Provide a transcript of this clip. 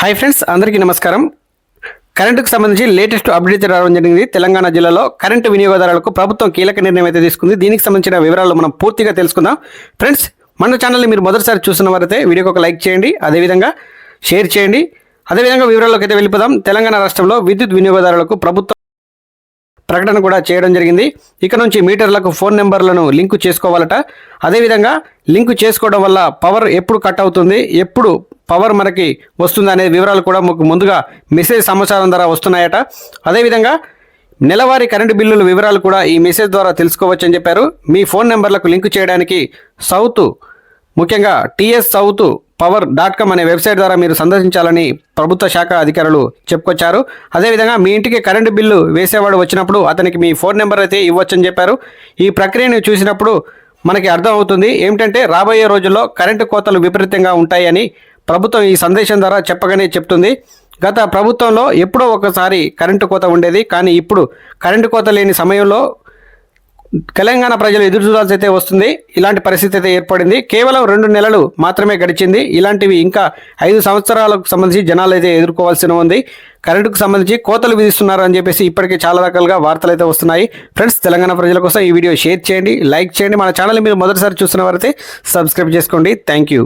Hi friends అందరికీ నమస్కారం. కరెంటుకు సంబంధించి లేటెస్ట్ అప్డేట్ రావడం జరిగింది. తెలంగాణ జిల్లాలో కరెంటు వినియోగదారులకు ప్రభుత్వం కీలక నిర్ణయం అయితే తీసుకుంది. దీనికి సంబంధించిన వివరాలు మనం పూర్తిగా తెలుసుకుందాం. ఫ్రెండ్స్ మన ఛానల్ని మీరు మొదటిసారి చూస్తున్న వారైతే వీడియోకి ఒక లైక్ చేయండి. అదేవిధంగా షేర్ చేయండి. అదేవిధంగా వివరాల్లోకి అయితే వెళ్ళిపోదాం. తెలంగాణ రాష్ట్రంలో విద్యుత్ వినియోగదారులకు ప్రభుత్వం ప్రకటన కూడా చేయడం జరిగింది. ఇక నుంచి మీటర్లకు ఫోన్ నెంబర్లను లింకు చేసుకోవాలట. అదేవిధంగా లింకు చేసుకోవడం వల్ల పవర్ ఎప్పుడు కట్ అవుతుంది ఎప్పుడు పవర్ మనకి వస్తుంది అనే వివరాలు కూడా మాకు ముందుగా మెసేజ్ సమాచారం ద్వారా వస్తున్నాయట. అదేవిధంగా నెలవారీ కరెంటు బిల్లుల వివరాలు కూడా ఈ మెసేజ్ ద్వారా తెలుసుకోవచ్చని చెప్పారు. మీ ఫోన్ నెంబర్లకు లింకు చేయడానికి సౌత్ ముఖ్యంగా TS south power dot com అనే వెబ్సైట్ ద్వారా మీరు సందర్శించాలని ప్రభుత్వ శాఖ అధికారులు చెప్పుకొచ్చారు. అదేవిధంగా మీ ఇంటికి కరెంటు బిల్లు వేసేవాడు వచ్చినప్పుడు అతనికి మీ ఫోన్ నెంబర్ అయితే ఇవ్వచ్చని చెప్పారు. ఈ ప్రక్రియను చూసినప్పుడు మనకి అర్థమవుతుంది ఏమిటంటే రాబోయే రోజుల్లో కరెంటు కోతలు విపరీతంగా ఉంటాయని ప్రభుత్వం ఈ సందేశం ద్వారా చెప్పగానే చెప్తుంది. గత ప్రభుత్వంలో ఎప్పుడో ఒకసారి కరెంటు కోత ఉండేది. కానీ ఇప్పుడు కరెంటు కోత లేని సమయంలో తెలంగాణ ప్రజలు ఎదురు చూడాల్సి అయితే వస్తుంది. ఇలాంటి పరిస్థితి అయితే ఏర్పడింది. కేవలం రెండు నెలలు మాత్రమే గడిచింది. ఇలాంటివి ఇంకా ఐదు సంవత్సరాలకు సంబంధించి జనాలు అయితే ఎదుర్కోవాల్సి ఉంది. కరెంటుకు సంబంధించి కోతలు విధిస్తున్నారు అని చెప్పేసి ఇప్పటికే చాలా రకాలుగా వార్తలు అయితే వస్తున్నాయి. ఫ్రెండ్స్ తెలంగాణ ప్రజల కోసం ఈ వీడియో షేర్ చేయండి లైక్ చేయండి. మన ఛానల్ మీరు మొదటిసారి చూస్తున్న వారైతే సబ్స్క్రైబ్ చేసుకోండి. Thank you.